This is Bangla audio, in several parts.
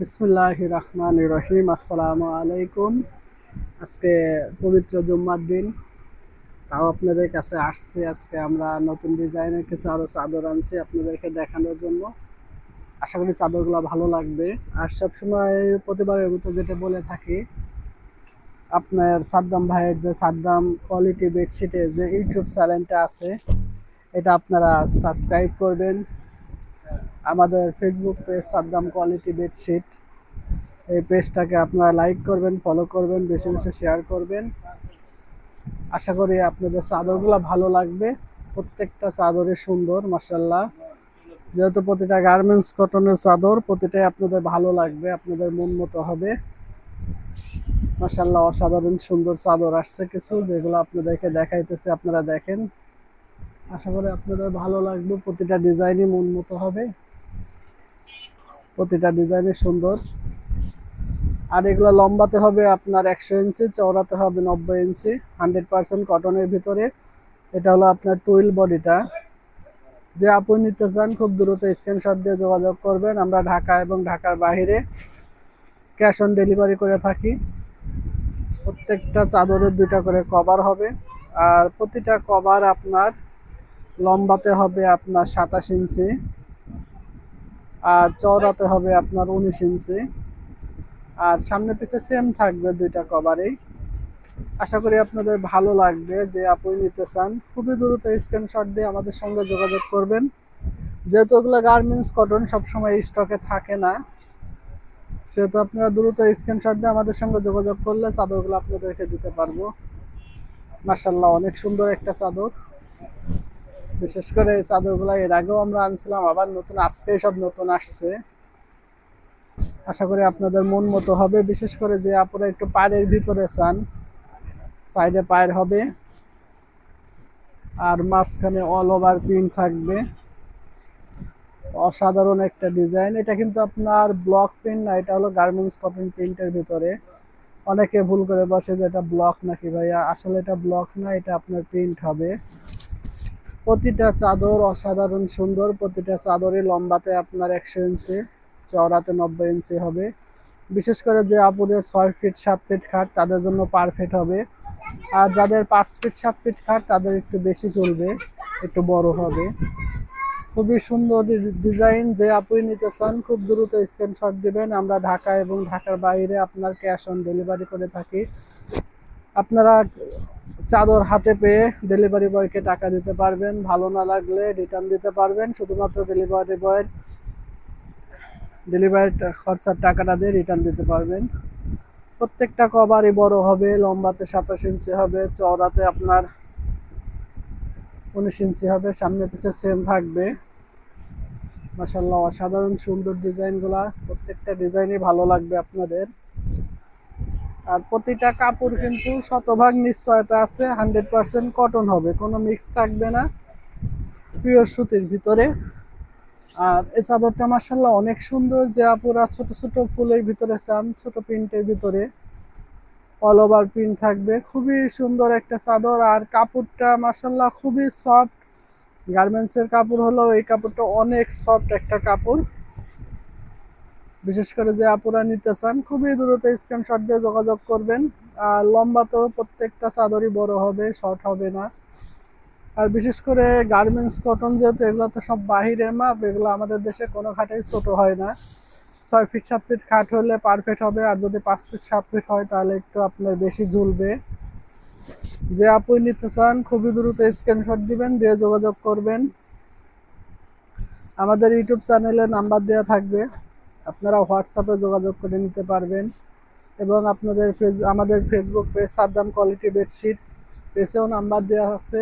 বিসমুল্লাহ রহমান রহিম। আসসালামু আলাইকুম। আজকে পবিত্র জুম্মার দিন। তাও আপনাদের কাছে আসছে আজকে আমরা নতুন ডিজাইনের কিছু আরও চাদর আনছি আপনাদেরকে দেখানোর জন্য। আশা করি চাদরগুলো ভালো লাগবে। আর সবসময় প্রতিবারের মতো যেটা বলে থাকি, আপনার সাদ্দাম ভাইয়ের যে সাদ্দাম কোয়ালিটি বেডশিটের যে ইউটিউব চ্যানেলটা আছে, এটা আপনারা সাবস্ক্রাইব করবেন। আমাদের Facebook page Saddam quality bedsheet এই পেজটাকে আপনারা লাইক করবেন ফলো করবেন, বেশি বেশি শেয়ার করবেন। আশা করি আপনাদের চাদরগুলো ভালো লাগবে। প্রত্যেকটা চাদরই সুন্দর মাসাল্লাহ যেহেতু প্রতিটা গার্মেন্টস কটনের চাদর, প্রতিটাই আপনাদের ভালো লাগবে, আপনাদের মন মতো হবে। মাসাল্লাহ অসাধারণ সুন্দর চাদর আসছে কিছু, যেগুলো আপনাদেরকে দেখাইতেছে, আপনারা দেখেন। আশা করি আপনাদের ভালো লাগবে, প্রতিটা ডিজাইনই মন মতো হবে। প্রতিটা ডিজাইনই সুন্দর। আর এগুলো লম্বাতে হবে আপনার একশো ইঞ্চি, চওড়াতে হবে নব্বই ইঞ্চি, হান্ড্রেড পার্সেন্ট কটনের ভিতরে। এটা হলো আপনার টুইল বডিটা। যে আপনি নিতে চান, খুব দ্রুত স্ক্রিনশট দিয়ে যোগাযোগ করবেন। আমরা ঢাকা এবং ঢাকার বাইরে ক্যাশ অন ডেলিভারি করে থাকি। প্রত্যেকটা চাদরের দুইটা করে কভার হবে। আর প্রতিটা কভার আপনার লম্বাতে হবে আপনার সাতাশ ইঞ্চি। আর চওড়াতে হবে আপনার উনিশ ইঞ্চি। আর সামনে পিছে সেম থাকবে দুইটা কভারেই আশা করি আপনাদের ভালো লাগবে যে আপনি নিতে চান। খুবই দ্রুত স্ক্রিনশট দিয়ে আমাদের সঙ্গে যোগাযোগ করবেন। যেহেতু ওগুলো গার্মেন্টস কটন সবসময় স্টকে থাকে না, সেহেতু আপনারা দ্রুত স্ক্রিনশট দিয়ে আমাদের সঙ্গে যোগাযোগ করলে চাদরগুলো আপনাদেরকে দিতে পারব। মাসাল্লাহ অনেক সুন্দর একটা চাদর। বিশেষ করে এই এর আগেও আমরা আনছিলাম, আবার নতুন, আজকে সব নতুন আসছে। আশা করি আপনাদের মন মতো হবে, বিশেষ করে যে আপনারা একটু পায়ের ভিতরে চান, সাইডে পায়ের হবে, আর মাঝখানে অল ওভার প্রিন্ট থাকবে। অসাধারণ একটা ডিজাইন এটা কিন্তু আপনার ব্লক প্রিন্ট না, এটা হলো গার্মেন্টস কটন প্রিন্টের ভিতরে। অনেকে ভুল করে বসে যে এটা ব্লক নাকি ভাইয়া, আসলে এটা ব্লক না, এটা আপনার প্রিন্ট হবে। প্রতিটা চাদর অসাধারণ সুন্দর, প্রতিটা চাদরই লম্বাতে আপনার একশো ইঞ্চি, চওড়াতে নব্বই ইঞ্চি হবে। বিশেষ করে যে আপুদের ছয় ফিট, সাত ফিট খাট, তাদের জন্য পারফেক্ট হবে। আর যাদের পাঁচ ফিট, সাত ফিট খাট, তাদের একটু বেশি চলবে, একটু বড় হবে। খুবই সুন্দর ডিজাইন যে আপনি নিতে চান, খুব দ্রুত স্ক্রিনশট দিবেন। আমরা ঢাকা এবং ঢাকার বাইরে আপনার ক্যাশ অন ডেলিভারি করে থাকি। আপনারা চাদর হাতে পেয়ে ডেলিভারি বয়কে টাকা দিতে পারবেন, ভালো না লাগলে রিটার্ন দিতে পারবেন। শুধুমাত্র ডেলিভারি বয়ের ডেলিভারি খরচার টাকাটা দিয়ে রিটার্ন দিতে পারবেন। প্রত্যেকটা কভারই বড় হবে, লম্বাতে সাতাশ ইঞ্চি হবে, চওড়াতে আপনার উনিশ ইঞ্চি হবে, সামনে পিছে সেম থাকবে। মাসাল্লাহ অসাধারণ সুন্দর ডিজাইনগুলা প্রত্যেকটা ডিজাইনই ভালো লাগবে আপনাদের। আর প্রতিটা কাপড় কিন্তু শতভাগ নিশ্চয়তা আছে, হান্ড্রেড পার্সেন্ট কটন হবে, কোনো মিক্স থাকবে না পিওর সুতির ভিতরে। আর এই চাদরটা মাসাল্লাহ অনেক সুন্দর যে আপুরা ছোট ছোট ফুলের ভিতরে চান, ছোট প্রিন্টের ভিতরে। অল ওভার প্রিন্ট থাকবে, খুবই সুন্দর একটা চাদর। আর কাপড়টা মাসাল্লাহ খুবই সফট গার্মেন্টসের কাপড় হলো এই কাপড়টা অনেক সফট একটা কাপড়। বিশেষ করে যে আপুরা নিতে চান, খুবই দ্রুত স্ক্রিনশট দিয়ে যোগাযোগ করবেন। আর লম্বা তো প্রত্যেকটা চাদরই বড় হবে শর্ট হবে না। আর বিশেষ করে গার্মেন্টস কটন যেহেতু এগুলো তো সব বাহিরের মাপ, এগুলো আমাদের দেশে কোনো খাটেই ছোট হয় না। ছয় ফিট সাত ফিট খাট হলে পারফেক্ট হবে, আর যদি পাঁচ ফিট সাত ফিট হয় তাহলে একটু আপনার বেশি ঝুলবে। যে আপনি নিতে চান, খুবই দ্রুত স্ক্রিনশট দিবেন, দিয়ে যোগাযোগ করবেন। আমাদের ইউটিউব চ্যানেলে নাম্বার দেওয়া থাকবে। আপনারা হোয়াটসঅ্যাপে যোগাযোগ করে নিতে পারবেন। এবং আপনাদের ফেস আমাদের Facebook page Saddam quality bedsheet পেজেও number দেওয়া আছে।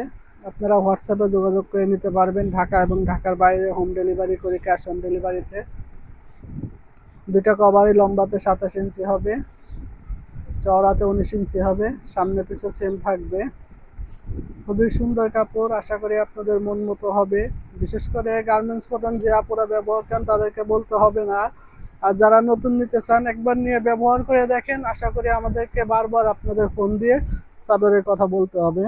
আপনারা হোয়াটসঅ্যাপে যোগাযোগ করে নিতে পারবেন ঢাকা এবং ঢাকার বাইরে হোম ডেলিভারি করে ক্যাশ অন ডেলিভারিতে দুইটা কভারই লম্বাতে সাতাশ ইঞ্চি হবে, চওড়াতে উনিশ ইঞ্চি হবে সামনে পিছে সেম থাকবে। খুবই সুন্দর কাপড়, আশা করি আপনাদের মন মতো হবে। বিশেষ করে গার্মেন্টস কটন যে আপুরা ব্যবহার করেন তাদেরকে বলতে হবে না। আর যারা নতুন নিতে চান, একবার নিয়ে ব্যবহার করে দেখেন। আশা করি আমাদেরকে বারবার আপনাদের ফোন দিয়ে চাদরের কথা বলতে হবে।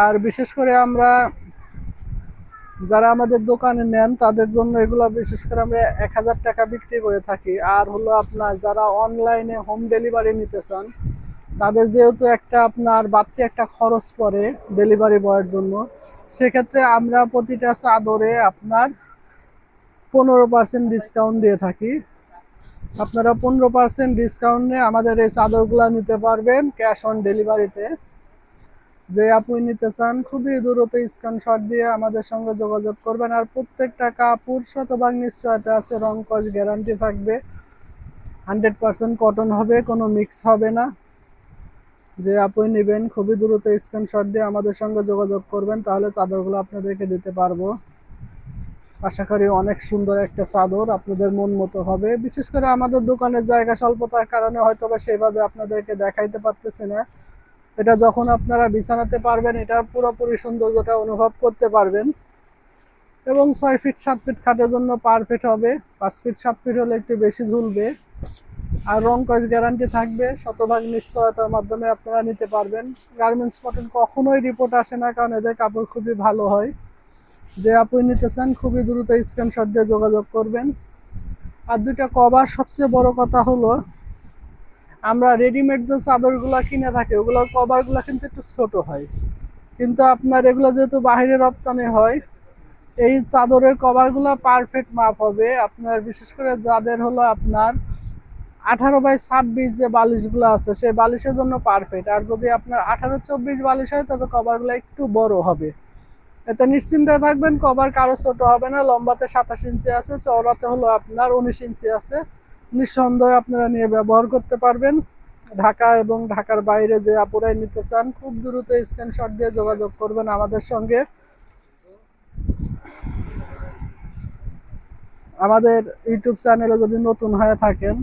আর বিশেষ করে আমরা যারা আমাদের দোকানে নেন, তাদের জন্য এগুলো বিশেষ করে আমরা এক হাজার টাকা বিক্রি করে থাকি। আর হলো আপনার যারা অনলাইনে হোম ডেলিভারি নিতে চান, তাদের যেহেতু একটা আপনার বাড়তি একটা খরচ পড়ে ডেলিভারি বয়ের জন্য, সেক্ষেত্রে আমরা প্রতিটা চাদরে আপনার পনেরো পার্সেন্ট ডিসকাউন্ট দিয়ে থাকি। আপনারা পনেরো পার্সেন্ট ডিসকাউন্টে আমাদের এই চাদরগুলো নিতে পারবেন ক্যাশ অন ডেলিভারিতে যে আপনি নিতে চান, খুবই দ্রুত স্ক্রিনশট দিয়ে আমাদের সঙ্গে যোগাযোগ করবেন। আর প্রত্যেকটা কাপড় শতভাগ নিশ্চয়তা আছে, রং কস গ্যারান্টি থাকবে। হান্ড্রেড পার্সেন্ট কটন হবে, কোনো মিক্স হবে না। যে আপনি নেবেন, খুবই দ্রুত স্ক্রিনশট দিয়ে আমাদের সঙ্গে যোগাযোগ করবেন, তাহলে চাদরগুলো আপনাদেরকে দিতে পারব। আশা করি অনেক সুন্দর একটা চাদর আপনাদের মন মতো হবে। বিশেষ করে আমাদের দোকানের জায়গা স্বল্পতার কারণে হয়তো বা সেভাবে আপনাদেরকে দেখাইতে পারতেছি না। এটা যখন আপনারা বিছানাতে পারবেন এটার পুরোপুরি সৌন্দর্যটা অনুভব করতে পারবেন। এবং ছয় ফিট, সাত ফিট খাটের জন্য পারফেক্ট হবে। পাঁচ ফিট, সাত ফিট হলে একটু বেশি ঝুলবে। আর রং কস গ্যারান্টি থাকবে, শতভাগ নিশ্চয়তার মাধ্যমে আপনারা নিতে পারবেন। গার্মেন্টস কটন কখনোই রিপোর্ট আসে না, কারণ এদের কাপড় খুবই ভালো হয়। যে আপনি নিতে চান খুবই দ্রুত স্ক্রিনশট দিয়ে যোগাযোগ করবেন। আর দুইটা কভার সবচেয়ে বড় কথা হলো, আমরা রেডিমেড যে চাদরগুলো কিনে থাকি, ওগুলোর কভারগুলো কিন্তু একটু ছোট হয়। কিন্তু আপনার এগুলো যেহেতু বাইরে রপ্তানি হয়, এই চাদরের কভারগুলো পারফেক্ট মাপ হবে। আপনার বিশেষ করে যাদের হলো আপনার আঠারো বাই ছাব্বিশ যে বালিশগুলো আছে, সেই বালিশের জন্য পারফেক্ট আর যদি আপনার আঠারো চব্বিশ বালিশ হয়, তবে কভারগুলো একটু বড় হবে। এতে নিশ্চিন্তে থাকবেন কভার কারও ছোট হবে না, লম্বাতে সাতাশ ইঞ্চি আছে, চওড়াতে হলো আপনার উনিশ ইঞ্চি আছে। নিঃসন্দেহে আপনারা নিয়ে ব্যবহার করতে পারবেন। ঢাকা এবং ঢাকার বাইরে যে আপুরাই নিতে চান, খুব দ্রুত স্ক্রিনশট দিয়ে যোগাযোগ করবেন আমাদের সঙ্গে। আমাদের ইউটিউব চ্যানেলে যদি নতুন হয়ে থাকেন,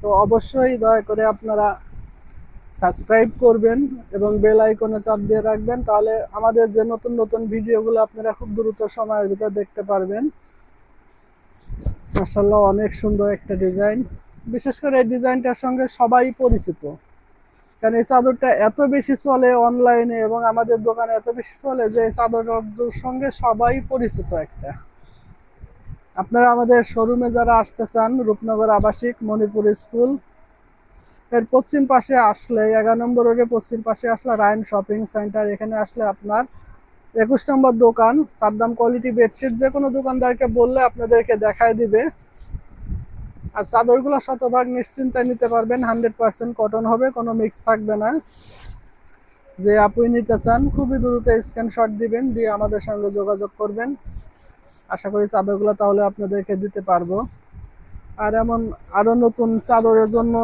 তো অবশ্যই দয়া করে আপনারা সাবস্ক্রাইব করবেন এবং বেল আইকনে চাপ দিয়ে রাখবেন, তাহলে আমাদের যে নতুন নতুন ভিডিওগুলো আপনারা খুব দ্রুত সময়ের ভিতরে দেখতে পারবেন। মাসাল্লাহ অনেক সুন্দর একটা ডিজাইন। বিশেষ করে এই ডিজাইনটার সঙ্গে সবাই পরিচিত। কারণ এই চাদরটা এত বেশি চলে অনলাইনে এবং আমাদের দোকানে এত বেশি চলে যে এই চাদরটার সঙ্গে সবাই পরিচিত একটা। আপনারা আমাদের শোরুমে যারা আসতে চান, রূপনগর আবাসিক, মণিপুর স্কুল এর পশ্চিম পাশে আসলে, এগারো নম্বর রোডে পশ্চিম পাশে আসলে রায়ন শপিং সেন্টার, এখানে আসলে আপনার একুশ নম্বর দোকান, সাদ্দাম কোয়ালিটি বেডশিট, যে কোনো দোকানদারকে বললে আপনাদেরকে দেখায় দিবে। আর চাদরগুলো শতভাগ নিশ্চিন্তায় নিতে পারবেন, হান্ড্রেড পার্সেন্ট কটন হবে, কোনো মিক্স থাকবে না। যে আপনি নিতে চান, খুবই দ্রুত স্ক্রিনশট দিবেন, দিয়ে আমাদের সঙ্গে যোগাযোগ করবেন। আশা করি চাদরগুলো তাহলে আপনাদেরকে দিতে পারব। আর এমন আরও নতুন চাদরের জন্য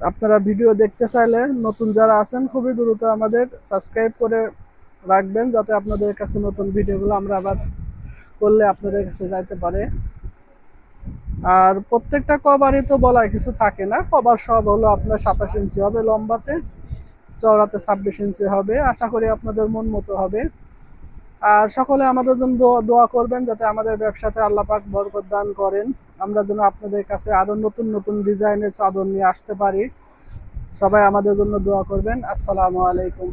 আপনারা ভিডিও দেখতে চাইলে নতুন যারা আছেন, খুবই দ্রুত আমাদের সাবস্ক্রাইব করে রাখবেন, যাতে আপনাদের কাছে নতুন ভিডিওগুলো আমরা আবার করলে আপনাদের কাছে যাইতে পারে। আর প্রত্যেকটা কভারই তো বলার কিছু থাকে না। কভার সব হলো আপনার সাতাশ ইঞ্চি হবে লম্বাতে, চওড়াতে ছাব্বিশ ইঞ্চি হবে। আশা করি আপনাদের মন মতো হবে। আর সকলে আমাদের জন্য দোয়া- করবেন, যাতে আমাদের ব্যবসাতে আল্লাহ পাক বরকত দান করেন। আমরা যেন আপনাদের কাছে আরও নতুন নতুন ডিজাইনের চাদর নিয়ে আসতে পারি। সবাই আমাদের জন্য দোয়া করবেন। আসসালামু আলাইকুম।